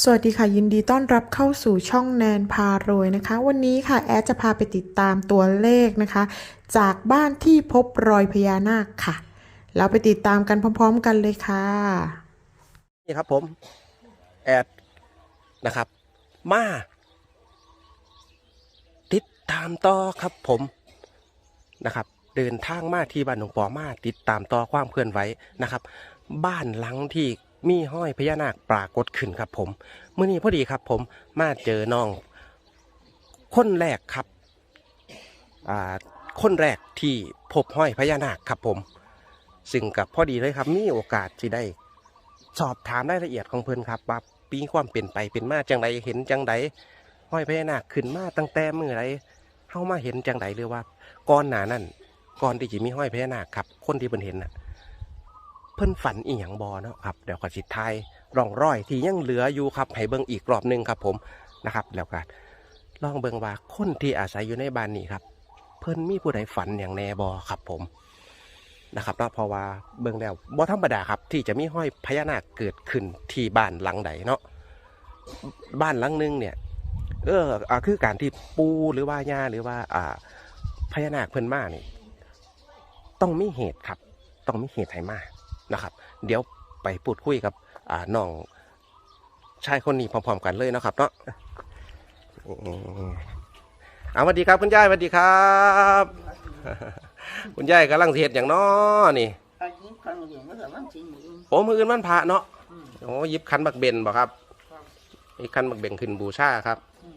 สวัสดีค่ะ ยินดีต้อนรับเข้าสู่ช่องแนนพารวยนะคะ วันนี้ค่ะ แอดจะพาไปติดตามตัวเลขนะคะ จากบ้านที่พบรอยพญานาคค่ะ เราไปติดตามกันพร้อม ๆ กันเลยค่ะ นี่ครับผมแอดนะครับ มา ติดตามต่อครับผมนะครับ เดินทางมาที่บ้านหลวงปอมาติดตามต่อความเคลื่อนไหวนะครับ บ้านหลังที่ มีห้อยพญานาคปรากฏขึ้นครับผมเมื่อนี้พอดีครับผมมาเจอน้อง คนแรกครับอ่าคนแรกที่พบห้อยพญานาคครับผม ซึ่งกับพอดีเลยครับ มีโอกาสที่ได้สอบถามรายละเอียดของเพิ่นครับว่าปีความเป็นไปเป็นมาจังใดเห็นจังใดห้อยพญานาคขึ้นมาตั้งแต่เมื่อไรเข้ามาเห็นจังใดหรือว่าก่อนหนานั้นก่อนที่จะมีห้อยพญานาคครับ คนที่เพิ่นเห็นน่ะ เพิ่นฝันอีหยังบอเนาะครับเดี๋ยวขอสิทายร่องรอยที่ยังเหลืออยู่ครับให้เบิ่งอีกรอบหนึงครับผมนะครับ แล้วก็ลองเบิ่งว่าคนที่อาศัยอยู่ในบ้านนี้ครับ เพิ่นมีผู้ใดฝันอย่างแน่บอครับผมนะครับเนาะเพราะว่าเบิ่งแล้วบ่ธรรมดาครับ ที่จะมีห้อยพญานาคเกิดขึ้นที่บ้านหลังใดเนาะบ้านหลังหนึงเนี่ยเอออ่าคือการที่ปูหรือว่าย่าหรือว่า อ่าพญานาคเพิ่นมานี่ ต้องมีเหตุครับ ต้องมีเหตุให้มา นะครับ เดี๋ยวไปพูดคุยกับอ่าน้องชายคนนี้พร้อมๆกันเลยเนาะครับ เนาะอืมเอาสวัสดีครับคุณยายสวัสดีครับ คุณยายกำลังสิเฮ็ดอย่างน้อนี่อายิบคันเดียวก็สามารถทิ้งมือโอ้มืออื่นมันพระเนาะอืมโอ้หยิบคันบักเบนบ่ครับครับอีกคันบักเบนขึ้นบูชาครับอืม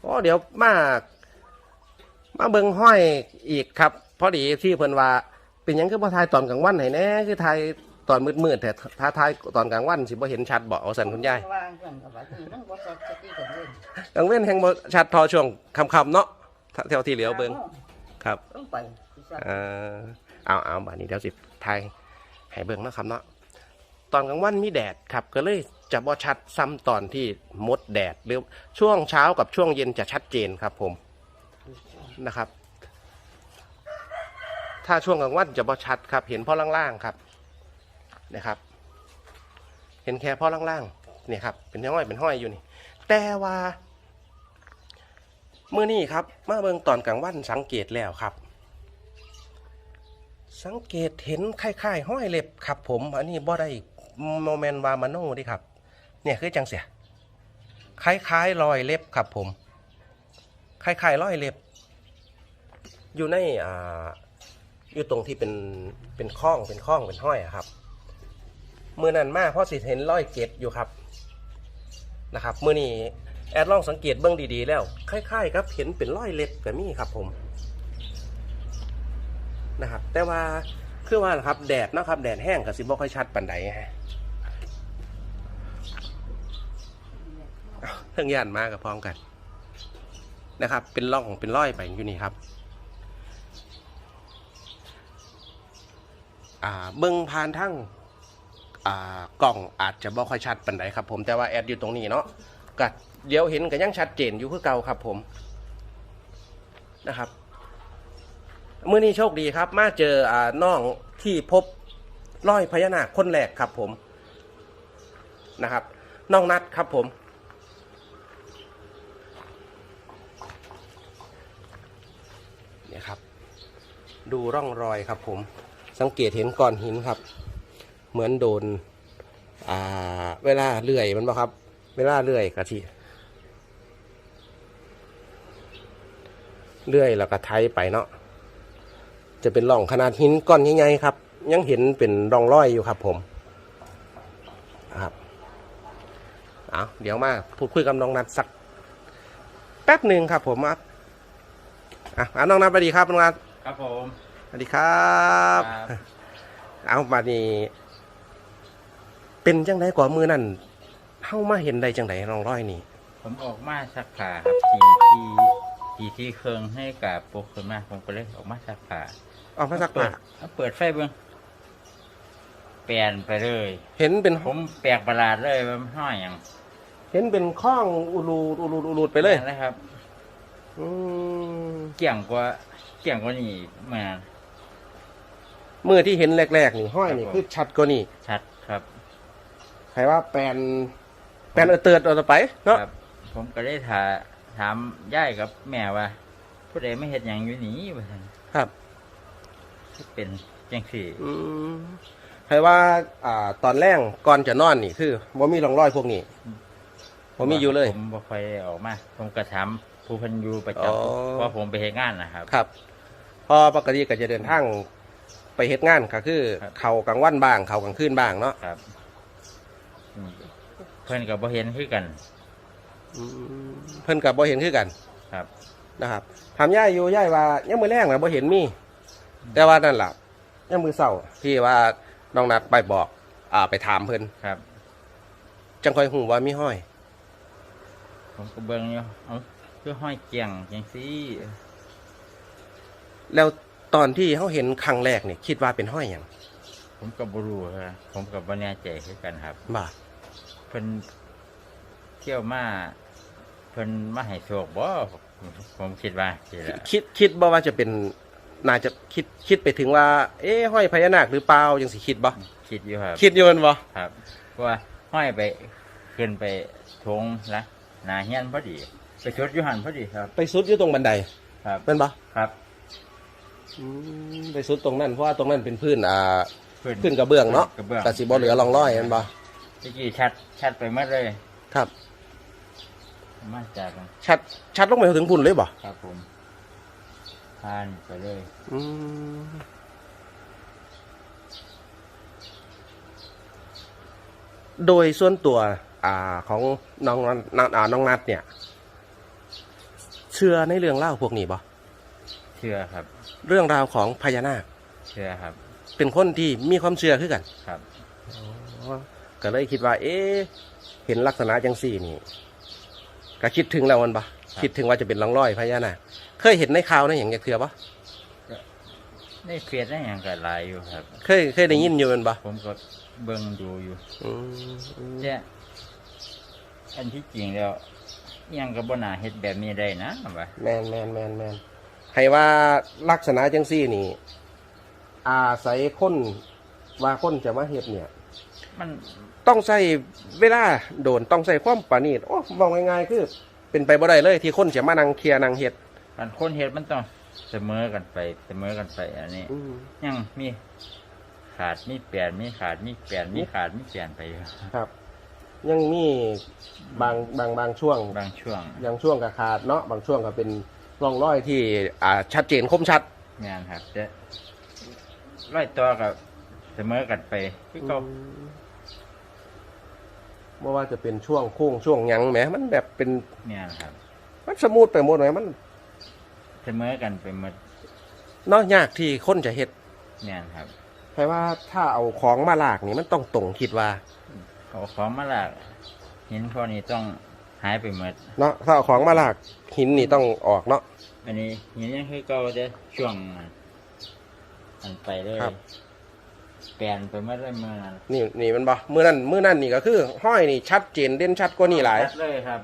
โอ้เดี๋ยวมามาเบิ่งห้อยอีกครับ พอดีที่เพิ่นว่า เป็นหยังคือบ่ทายตอนกลางวันให้แน่คือทาย ตอนมืดๆแต่ถ้าทายตอนกลางวันสิบ่เห็นชัดบ่เอาสันคุณยายวางเพื่อนกับว่าที่นั่งบ่สักสติกันเล่นกลางเว้นแห่งบ่ชัดทอช่วงค่ำๆเนาะถ้าเท่าที่เหลียวเบิ่งครับต้องไปที่สักเออเอาเอาบัดนี้เดี๋ยวสิทายให้เบิ่งเนาะครับเนาะตอนกลางวันมีแดดครับก็เลยจะบ่ชัดซ้ำตอนที่มดแดดหรือช่วงเช้ากับช่วงเย็นจะชัดเจนครับผมนะครับ ถ้าช่วงกลางวันจะบ่ชัดครับ เห็นพ่อล่างๆครับ นะครับ เห็นแค่พ่อล่างๆเนี่ยครับเป็นห้อยเป็นห้อยอยู่นี่ แต่ว่าเมื่อนี้ครับมาเบิ่งตอนกลางวันสังเกตแล้วครับ สังเกตเห็นคล้ายๆห้อยเล็บครับ ผมอันนี้บ่ได้โมเมนต์วามาโน่ดิครับ เนี่ยคือจังเสียคล้ายๆรอยเล็บครับผมคล้ายๆรอยเล็บ อยู่ในอ่าอยู่ตรงที่เป็นเป็นข้องเป็นข้องเป็นห้อยครับ มือนั้นมากเพราะสิเห็นร้อยเกตอยู่ครับนะครับมือนี้แอดลองสังเกตเบื้องดีๆ แล้วคล้ายๆครับเห็นเป็นร้อยเล็บกับมีครับผมนะครับแต่ว่าคือว่าครับแดดนะครับแดดแห้งกับสิบ่ค่อยชัดปันใดฮะอ้าวเพิ่งย่านมากับพร้อมกันนะครับ เป็นร่องเป็นร้อยไปอยู่นี่ครับอ่าเบิ้องผ่านทั้ง กล่องอาจจะบ่ค่อยชัดปันใดครับ ผมแต่ว่าแอดอยู่ตรงนี้เนาะก็เดี๋ยวเห็นก็ยังชัดเจนอยู่คือเก่าครับผมนะครับมื่อนี้โชคดีครับ มาเจออ่าน้องที่พบร้อยพญานาคคนแรกครับผมนะครับน้องนัดครับผมเนี่ยครับ ดูร่องรอยครับผมสังเกตเห็นก้อนหินครับ เหมือนโดน อ่า เวลาเลื่อยมันบ่ครับ เวลาเลื่อยกะทีเลื่อยแล้วก็ไทยไปเนาะจะเป็นร่องขนาดหินก้อนใหญ่ๆครับ ยังเห็นเป็นร่องรอยอยู่ครับ ผมครับเอาเดี๋ยวมาพูดคุยกับน้องนัดสักแป๊บหนึ่งครับ ผมอะอะอะน้องนัดสวัสดีครับน้องนัดครับผมสวัสดีครับครับเอามานี่ เป็นจังไดกว่ามือนั่นเข้ามาเห็นได้จังไดร่องรอยนี่ ผมออกมาสักผ้าครับทีที่ทีที่เครื่องให้กับปกขึ้นมาผมก็เลยออกมาสักผ้าออกมาสักเปิปาดเอาเปิดไฟเบิ้งเปลี่ยนไปเลย เห็นเป็นผมแปลกประหลาดเลยว่ามันห้อยอย่างเห็นเป็นข้องอุลูดอุลูดอุลูดไปเลยนั่นแหละครับ อืมเกี่ยงกว่าเกี่ยงกว่านี่เหมือน มือที่เห็นแรกๆนี่ห้อยนี่ครับผม คือชัดกว่านี่ชัดครับ ใครว่าแปลนแปลนเออเติดเอาต่อไปเนาะ ครับ ผมก็ได้ถาถามยายกับแม่ว่า ผู้ใดไม่เห็นอย่างอยู่นี้ว่าซั่นครับเป็นจังสี่อืมให้ว่า อ่า ตอนแรกก่อนจะนอนนี่คือบ่มีร่องรอยพวกนี้บ่มีอยู่เลย ผมบ่ค่อยได้ออกมา ผมก็ถามผู้เพันอยูประจอ๋อำเพราะผมไปเฮ็ดงานนะครับ ครับ พอปกติก็จะเดินทางไปเฮ็ดงานก็คือ ครับ เขากลางวันบ้าง เขากลางคืนบ้างเนาะ ครับอืมเพื่อนกับบ่เห็นคือกัน อืมเพิ่นกับบ่เห็นคือกันครับ นะครับถามย่ายอยู่ย่ายว่ายังมือแรกนะบ่เห็นมี แต่ว่านั่นล่ะยังมือเศร้าที่ว่าน้องนัดไปบอก อ่าไปถามเพิ่นครับ จังค่อยหูว่ามีห้อย ผมก็เบิ่งอยู่เอาคือห้อยเกียงจังซี่แล้วตอนที่เขาเห็นครั้งแรกนี่คิดว่าเป็นห้อยอย่างผมก็บ่รู้ครับผมก็บ่แน่ใจคือกันครับ บ่า เพิ่นเที่ยวมาเพิ่นมาให้โชคบ่ผมคิดว่าสิละคิดคิดบ่ว่าจะเป็นน่าจะคิดคิดไปถึงว่า เอ๊ะห้อยพญานาคหรือเปล่าจังสิคิดบ่คิดอยู่ครับคิดอยู่แม่นบ่ครับ เพราะว่าห้อยไปขึ้นไปทงละหนาเฮียนพอดี ไปชดอยู่หันพอดีครับ ไปสุดอยู่ตรงบันไดครับเป็นบ่ครับอืมไปสุดตรงนั้นเพราะว่าตรงนั้นเป็นพื้นอ่า ขึ้นขึ้นกระเบื้องเนาะกระเบื้องแต่สิบ่เหลือร่องรอยแม่นบ่ ตะกี้ชัด ชัดไปหมดเลย ครับ มาจากชัดชัดลงไปถึงพุ่นเลยบ่ครับผมผ่านไปเลย อืมโดยส่วนตัว อ่าของน้องนัทอ่าน้องนัดเนี่ย เชื่อในเรื่องเล่าพวกนี้บ่เชื่อครับ เรื่องราวของพญานาคเชื่อครับ เป็นคนที่มีความเชื่อขึ้นกันครับ ก็เลยคิดว่า เอ๊ะเห็นลักษณะจังสี่นี่ก็คิดถึงแล้วมันปะคิดถึงว่าจะเป็นร่องรอยพญานาคเคยเห็นในข่าวในอย่างเงี้ยเถื่อปะได้เฟียดได้อย่างกับหลายอยู่ครับ เคยเคยได้ยินอยู่แมันปะผมก็เบิ่งดูอยู่อืมเนี่ยอันที่จริงแล้วอิหยังกับบนาเฮ็ดแบบนี้ได้นะว่าแมนแมนแมนแมนให้ว่าลักษณะจังสี่นี่ อาศัยคนว่าคนจะมาเฮ็ดเนี่ย มัน ต้องใส่เวลาโดนต้องใส่ความปรานีตโอ้บอกง่ายๆคือเป็นไปบ่ได้เลยที่คนจะมานั่งเคลียร์นั่งเฮ็ดการคนเฮ็ดมันต้องเสมอกันไปเสมอกันไปอันนี้อืมยังมีขาดมีเปลี่ยนมีขาดมีเปลี่ยนมีขาดมีเปลี่ยนไปอยู่ครับ ยังมีบางบางบางช่วง บางช่วงบางช่วงก็ขาดเนาะบางช่วงก็เป็นร่องรอยที่อ่าชัดเจนคมชัด งานครับจะร้อยตัวกับเสมอกันไปคือเขา เมื่อว่าจะเป็นช่วงโค้งช่วงหยังแหมมันแบบเป็นงานครับมันสมูทไปหมดเลยมันเสมอกันไปหมดเนาะยากที่คนจะเฮ็ดงานครับแปลว่าถ้าเอาของมาลากนี่มันต้องตรงคิดว่าเอาของมาลากหินพอนี้ต้องหายไปหมดเนาะถ้าเอาของมาลากหินนี่ต้องออกเนาะอันนี้หินยังคือเก่าจะช่วงอันไปเลย ครับเปลี่ยนไปหมดเลยเมื่อนั้นนี่นี่มันบ่มือนั่นมือนั่นนี่ก็คือ ห้อยนี่ชัดเจนเด่นชัดกว่านี่หลายชัดเลยครับ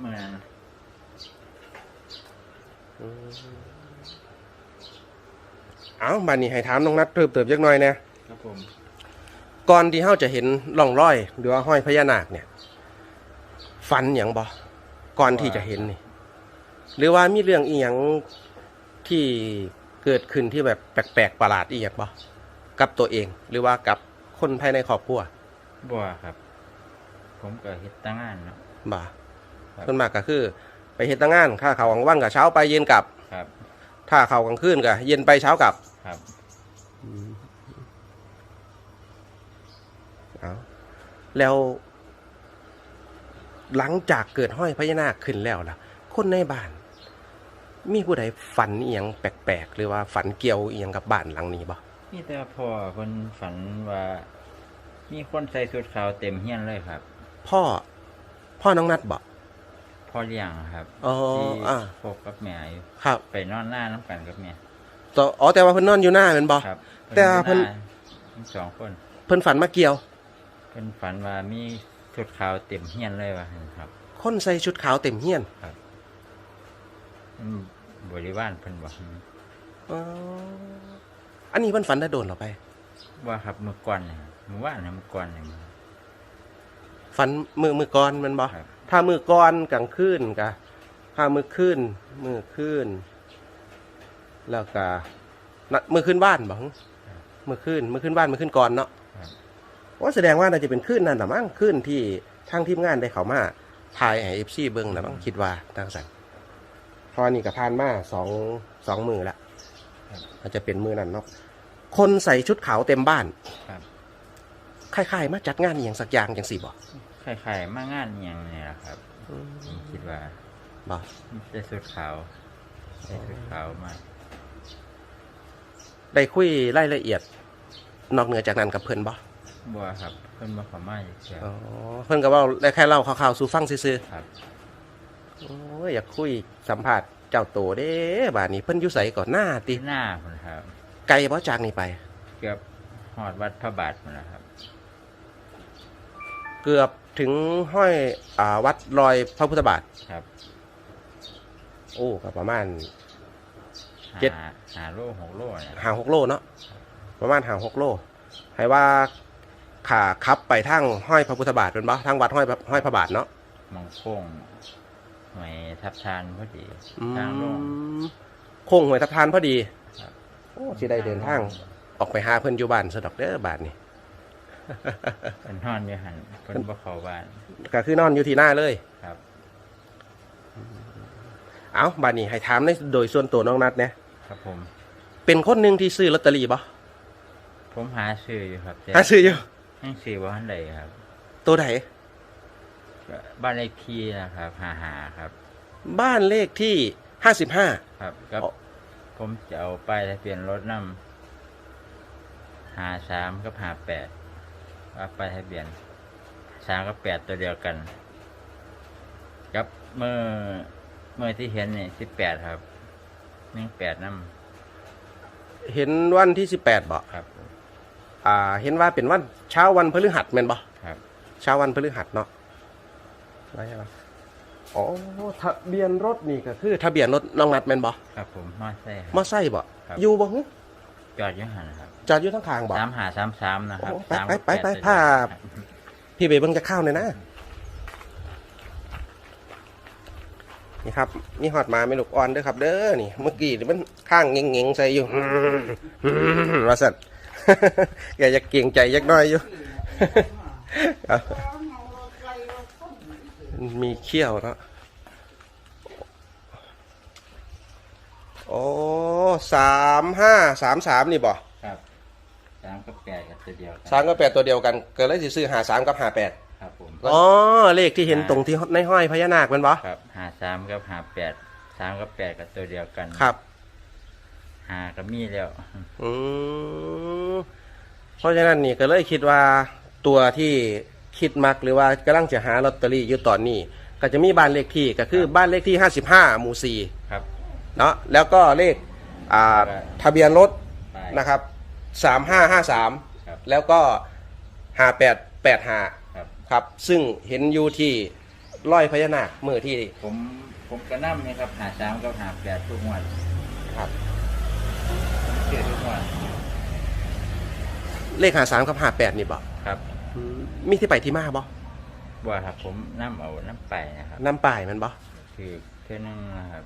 เมื่อนั้นเอาบัดนี้ให้ถามน้องนัดเพิ่มเติมจักหน่อยเนี่ยครับผมก่อนที่เฮาจะเห็นร่องรอยหรือว่าห้อยพญานาคเนี่ย ฝันอย่างบ่ก่อนที่จะเห็นนี่ หรือว่ามีเรื่องอีหยังที่เกิดขึ้นที่แบบแปลกๆประหลาดอีหยังบ่ กับตัวเอง หรือว่ากับคนภายในครอบครัวบัวครับ ผมก็เฮ็ดตั้งงานเนาะ บ่ครับ ส่วนมากก็คือ ไปเฮ็ดตั้งงานค่าเขาวว่างๆกับเช้าไปเย็นกลับ ครับ ถ้าเขาวกลางคืนก็เย็นไปเช้ากลับ ครับเอาแล้ว หลังจากเกิดห้อยพญานาคขึ้นแล้วล่ะ คนในบ้าน มีผู้ใดฝันเอียงแปลกๆ หรือว่าฝันเกี่ยวเอียงกับบ้านหลังนี้บ่ นี่แต่พ่อเพิ่นฝันว่า มีคนใส่ชุดขาวเต็มเฮียนเลยครับ พ่อ พ่อน้องนัดบ่พ่อเลี้ยงครับอ๋อที่อ่าพบกับแม่อยู่ครับไปนอนหน้าน้ำกันกับแม่ต่ออ๋อแต่ว่าเพิ่นนอนอยู่หน้าแม่นบ่ ครับแต่ว่าเพิ่นอยู่หทั้งสองคนเพิ่นฝันมาเกี่ยว เพิ่นฝันว่ามีชุดขาวเต็มเฮียนเลยว่าหั่นครับคนใส่ชุดขาวเต็มเฮียนอืมบริวารเพิ่นบอก อ๋อ อันนี้เพิ่นฝันได้โดนเหรอไป ว่าครับเมื่อก่อนเนี่ยเมื่อวานเนี่ยเมื่อก่อนเนี่ย ฝันมือมือก่อนแมันบ่ครับ ถ้ามือก่อนกลางคืนกะถ้ามือคืนมือคืนแล้วก็นะมือขึ้นบ้านบ่หึมือคืนมือขึ้นบ้านมือขึ้นก่อนเนาะครับว่าแสดงว่าน่าจะเป็นคืนนั่นแหละมั้งคืนที่ทางทีมงานได้เขามาถ่ายให้เอฟซีเบิ้งนะมั้งคิดว่าทางสันเพอนี่กับพานมาสองสองมือละ อาจจะเป็นมือนั่นเนาะคนใส่ชุดขาวเต็มบ้านครับ คล้ายๆ มาจัดงานอหย่างสักอย่างจังสี่บ่คล้ายๆมางานอหย่างเนี่ยแหละครับผมคิดว่าบ่ได้สุดขาวได้สุดขาวมาได้คุยรายละเอียด นอกเหนือจากนั้นกับเพื่อนบ่บัวครับ เพิ่นมาขอมาอีกเชียวอ๋อเพื่อนก็เว่าได้แค่เล่าข่าวๆสู่ฟังซื่อครับ ๆโอ้ยอยากคุยสัมภาษณ์ เจ้าโตเด้บาดนี้เพิ่นอยู่ไสก่อนหน้าติที่หน้าพุ่นครับ ไกลบ่จากนี่ไป เกือบหอดวัดพระบาทพุ่นนะครับ เกือบถึงห้อยอาวัดรอยพระพุทธบาท ครับโอ้ก็ประมาณหาเจ็ดหาโลหกโลเนี่ยหาหกโลเนาะประมาณหาหกโลให้ว่าขาขับไปทางห้อยพระพุทธบาทเป็นบ่ทางวัดห้อยพระห้อยพระบาทเนาะ มองโค้ง หวยทับทานพอดีอืทางลง มโค้งหวยทับทานพอดีครับ โอ้สิได้เดินทาง ออกไปหาเพิ่นอยู่บ้านสะดอกเด้อบาทนี่ เป็นนอนอยู่หันเพิ่นบ่เข้าบ้านก็คือนอนอยู่ที่หน้าเลย ครับเอาบาทนี้ให้ถามในโดยส่วนตัวน้องนัดเนี่ยครับผม เป็นคนหนึ่งที่ซื้อลอตเตอรี่บ่ผมหาซื้ออยู่ครับแต่หาซื้ออยู่ยังซื้อบ่ทันใดครับ ตัวไหนก็ บ้านเลขที่นะครับหาหาครับ บ้านเลขที่ห้าสิบห้าครับก็อ๋อผมจะเอาป้ายทะเบียนรถนำหาสามกับหาแปดว่าป้ายทะเบียนสามกับแปดตัวเดียวกันกับเมื่อเมื่อที่เห็นเนี่ยสิบแปดครับหนึ่งแปดน้เห็นวันที่สิบแปดบ่ำครับ อ่า เห็นว่าเป็นวันเช้าวันพฤหัสแม่นบ่ครับ เช้าวันพฤหัสเนาะ ไรอะไรอ๋อทะเบียนรถนี่ก็คือทะเบียนรถน้องนัดแม่นบ่ครับผมมอไซค์ครับมอไซค์บ่ครับ อยู่บ่ฮึจอดอยังหันครับจอดอยู่ทั้งทางบ่ สามหาสามสามนะครับโอ้ไปสามไปกับไปแดไปตัวเดียวภาพครับพี่ไปเบิ่งจะเข้าเลยนะ นี่ครับ มีฮอดมาไม่ลูกอ่อนเด้อครับ เด้อนี่ เมื่อกี้นี่มันข้างเงงๆใส่อยู่ว่าสั่นแกจะเก่งใจยักหน้อยอยู่เอา มีเขี้ยวเนาะโอ้สามห้าสามสามนี่บ่ครับสามกับแปดกับตัวเดียวกันสามกับแปดตัวเดียวกัน เกิดอะไรสิซื้อหาสามกับหาแปดครับผมอ๋อเลขที่เห็นตรงที่ในห้อยพญานาคเป็นบ่ครับหาสามกับหาแปดสามกับแปดกับตัวเดียวกันครับหาก็มีแล้วอืมเพราะฉะนั้นนี่ก็เลยคิดว่าตัวที่ คิดมักหรือว่ากำลังจะหาลอตเตอรี่อยู่ตอนนี้ ก็จะมีบ้านเลขที่ก็คือบ้านเลขที่ 55 หมู่ครับ4เนาะแล้วก็เลขอ่าทะเบียนรถไปนะครับ 3553ครับแล้วก็ 5885 ครับครับ ซึ่งเห็นอยู่ที่ร้อยพญานาคมือที่ ผมผมกระนั่มนี่ครับหาสามกับหาแปดทุกวันครับเชื่อทุกวันเลข53กับ58นี่บ่ครับอืม มีที่ไปที่มาบ่บัวครับผมนั่เอาน้ำไปนะครับน้ำป้ายมันบ่คือเท่านึงนะครับ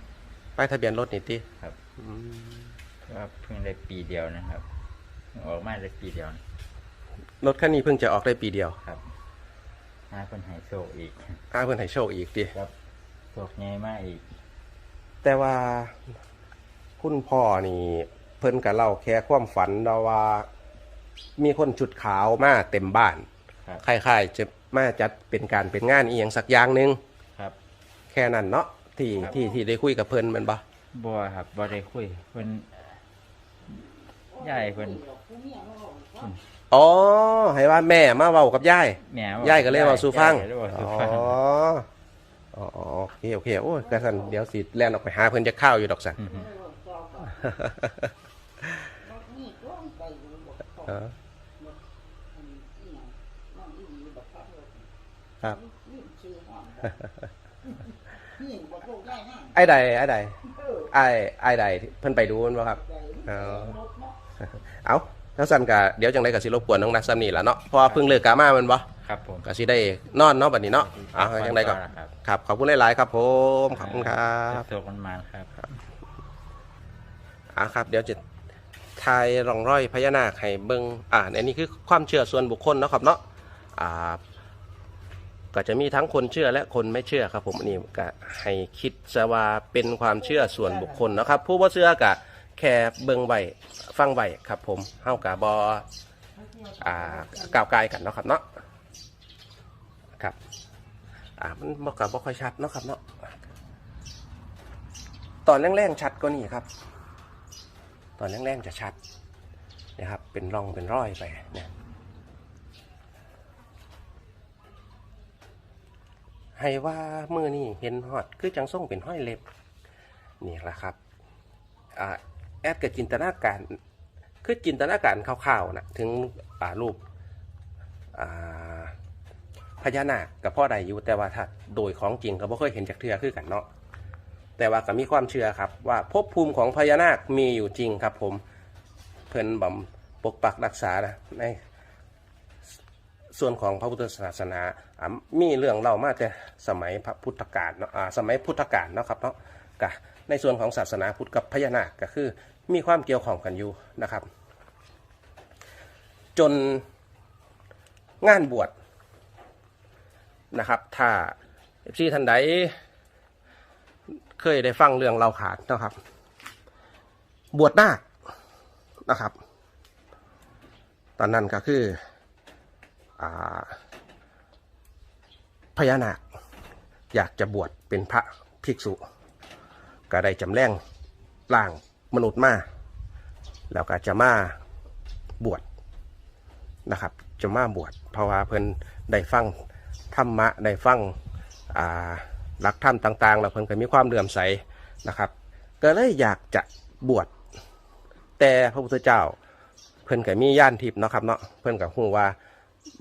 ป้ายทะเบียนรถนี่ติครับก็เพิ่งได้ปีเดียวนะครับเพิ่งออกมาได้ปีเดียวรถคันนี้เพิ่งจะออกได้ปีเดียวครับหาคนใหายโชคอีกอ้าเพิ่นให้โชคอีกติครับโชคใหญ่มากอีกแต่ว่าคุณพ่อนี่ เพิ่นกับเล่าแค่ความฝันเราว่า มีคนชุดขาวมาเต็มบ้าน ครับคล้ายๆจะมาจัดเป็นการเป็นงานอีหยังสักอย่างหนึงครับแค่นั้นเนาะที่ที่ที่ได้คุยกับเพิ่นแมันบ่บัวครับบัวได้คุยเพิ่นยายเพิ่นอ๋อให้ว่าแม่มาเว้ากับยายแม่ยายก็เลยเว้าสู่ฟังยายก็เลยเว้าอ๋สู่อฟังอ๋ออ๋อโอเคโอเคโอ้ยกระสันเดี๋ยวสิแล่นออกไปหาเพิ่นจะข้าวอยู่ดอกสันนี่ก็ไปบอก เออครับ นี่ชื่อห้องนี่บอกลูก ได้ห้างไอ้ใดไอ้ใดไอ้ไอ้ใดเพิ่นไปดูมันบ่ครับเอารถเนาะเอาแล้วสันกะเดี๋ยวจังไดก็สิรบกวนน้องนัดซ้ำนี่ล่ะเนาะเพราะว่าเพิ่งเลิกกามาแมันบ่ครับผมก็สิได้นอนเนาะบัดนี้เนาะเอาจังไดก็ครับครับขอบคุณหลายๆครับผมขอบคุณครับโชคมันมาครับอะครับ เดี๋ยวจะทายร่องรอยพญานาคให้เบิ่งอ่าอันนี้คือความเชื่อส่วนบุคคลเนาะครับเนาะอ่า ก็จะมีทั้งคนเชื่อและคนไม่เชื่อครับ ผมนนี้ก็ให้คิดซะว่าเป็นความเชื่อส่วนบุคคลนะครับ ผู้บ่าเชื่อก็แค่เบิ่งไว้ฟังไว้ครับ ผมเฮากับ่อ่ากล่าวกายกันเนาะครับเนาะครับอ่ามันบ่กับบ่ค่อยชัดเนาะครับเนาะตอนแรงๆชัดก็นี่ครับ ตอนแรงๆจะชัดนะครับเป็นร่องเป็นร้อยไปเนี่ย ให้ว่ามือนี่เห็นหอดคือจังส่งเป็นห้อยเล็บนี่แหละครับอแอดกับจินตนาการ คือจินตนาการคร่าวๆนะถึงรูปพญานาคกับพ่อใดอยู่แต่ว่าถ้าโดยของจริงก็บ่เคยเห็นจากเทือคือกันเนาะแต่ว่าก็มีความเชื่อครับ ว่าภพภูมิของพญานาคมีอยู่จริงครับผมเพิ่นบ่มปกปักรักษานะใน ส่วนของพระพุทธศาสนามีเรื่องเล่ามาแต่สมัยพระพุทธกาลเนาะสมัยพุทธกาลเนาะครับเนาะกะในส่วนของศาสนาพุทธกับพญานาคก็คือมีความเกี่ยวข้องกันอยู่นะครับ จนงานบวชนะครับ ถ้าเอฟซีท่านใดเคยได้ฟังเรื่องเราขาดนะครับ บวชนาคนะครับ ตอนนั้นก็คือ พญานาคอยากจะบวชเป็นพระภิกษุ ก็ได้จำแรงร่างมนุษย์มาแล้วก็จะมาบวชนะครับ จะมาบวชเพราะว่าเพิ่นได้ฟังธรรมะได้ฟังหลักธรรมต่างๆ แล้วเพิ่นก็มีความเลื่อมใสนะครับ ก็เลยอยากจะบวชแต่พระพุทธเจ้า เพิ่นก็มีย่านทิพย์นะครับเนาะเพิ่นก็ฮู้ว่า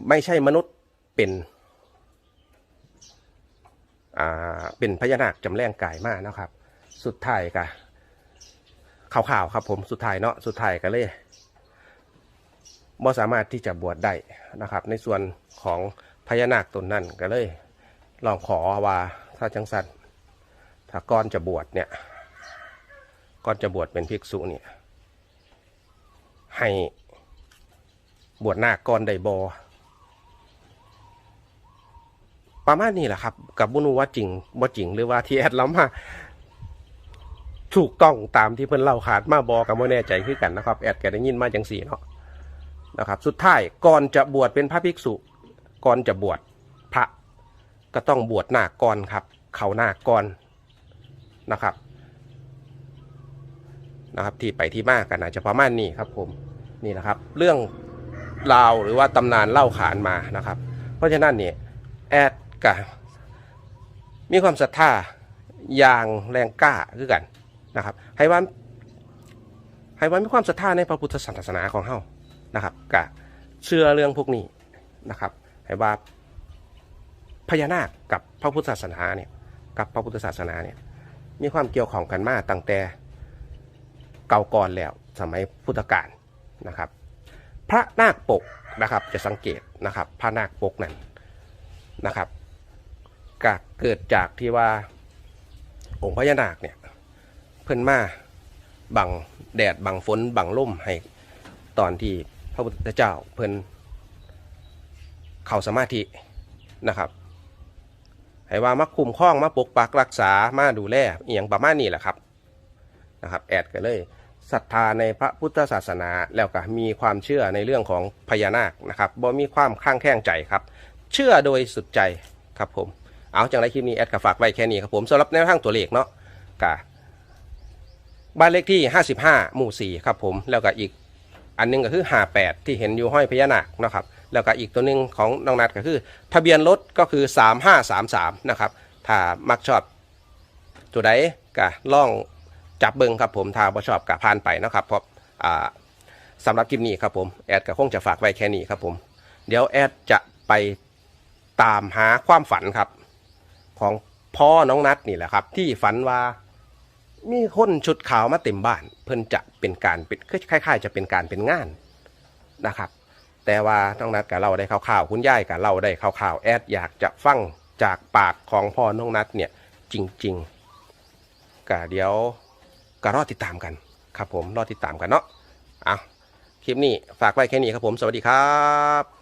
ไม่ใช่มนุษย์เป็นอ่าเป็นพญานาคจำแรงกายมากนะครับ สุดท้ายก็ข่าวๆครับผมสุดท้ายเนาะสุดท้ายก็เลยบ่สามารถที่จะบวชได้นะครับ ในส่วนของพญานาคตนนั้นก็เลยลองขอว่าถ้าจังสันถ้าก่อนจะบวชเนี่ยก่อนจะบวชเป็นภิกษุเนี่ยให้บวชนาคก่อนได้บอ ประมาณนี้แหละครับ กับบุญว่าจริงว่าจริงหรือว่าที่แอดล้ำมาถูกต้องตามที่เพิ่อนเล่าขาดมาบอกกับ่แน่ใจคือกันนะครับ แอดแกได้ยินมาจังสี่เนาะนะครับ สุดท้ายก่อนจะบวชเป็นพระภิกษุ ก่อนจะบวชพระ ก็ต้องบวชหน้าก่อนครับ เขาหน้าก่อนนะครับนะครับ ที่ไปที่มากันอาจจะประมาณนี้ครับ ผมนี่นะครับ เรื่องราวหรือว่าตำนานเล่าขานมานะครับ เพราะฉะนั้นเนี่ยแอด กับมีความศรัทธาอย่างแรงกล้าคือกันนะครับให้ว่าให้ว่ามีความศรัทธาในพระพุทธศาสนาของเฮานะครับกะเชื่อเรื่องพวกนี้นะครับให้ว่าพญานาคกับพระพุทธศาสนาเนี่ยกับพระพุทธศาสนาเนี่ยมีความเกี่ยวข้องกันมาตั้งแต่เก่าก่อนแล้วสมัยพุทธกาลนะครับ พระนาคปกนะครับจะสังเกตนะครับพระนาคปกนั้นนะครับ กเกิดจากที่ว่า องค์พญานาคเนี่ย เพิ่นมาบังแดดบังฝนบังลมให้ตอนที่พระพุทธเจ้าเพิ่นเข้าสมาธินะครับให้ว่ามาคุมครองมาปกปักรักษามาดูแลอหย่างประมาณนี้แหละครับนะครับ แอดก็เลยศรัทธาในพระพุทธศาสนาแล้วก็มีความเชื่อในเรื่องของพญานาคนะครับบ่มีความข้างแข้งใจครับ เชื่อโดยสุดใจครับผม เอาจังไรคลิปนี้แอดก็ฝากไว้แค่นี้ครับผมสำหรับแนวทางตัวเลขเนาะกะบ้านเลขที่ 55 หมู่ 4 ครับผม แล้วก็อีกอันหนึงก็คือ 58 ที่เห็นอยู่ห้อยพญานาคนะครับ แล้วก็อีกตัวหนึ่งของน้องนัดก็คือ ทะเบียนรถก็คือ 3533 นะครับ ถ้ามักชอบตัวใดก็ล่องจับเบิงครับผม ถ้าบ่ชอบก็ผ่านไปนะครับ เพราะสำหรับคลิปนี้ครับผม แอดก็คงจะฝากไว้แค่นี้ครับผม เดี๋ยวแอดจะไปตามหาความฝันครับ ของพ่อน้องนัดนี่แหละครับ ที่ฝันว่ามีคนชุดขาวมาเต็มบ้าน เพิ่นจะเป็นการเป็นคล้ายๆ จะเป็นการเป็นงานนะครับ แต่ว่าน้องนัดกับเราได้ข่าวๆคุณยายกับเราได้ข่าวๆแอดอยากจะฟังจากปากของพ่อน้องนัดเนี่ยจริงๆก็เดี๋ยวก็รอติดตามกันครับผมรอติดตามกันเนาะเอาคลิปนี้ฝากไว้แค่นี้ครับผมสวัสดีครับ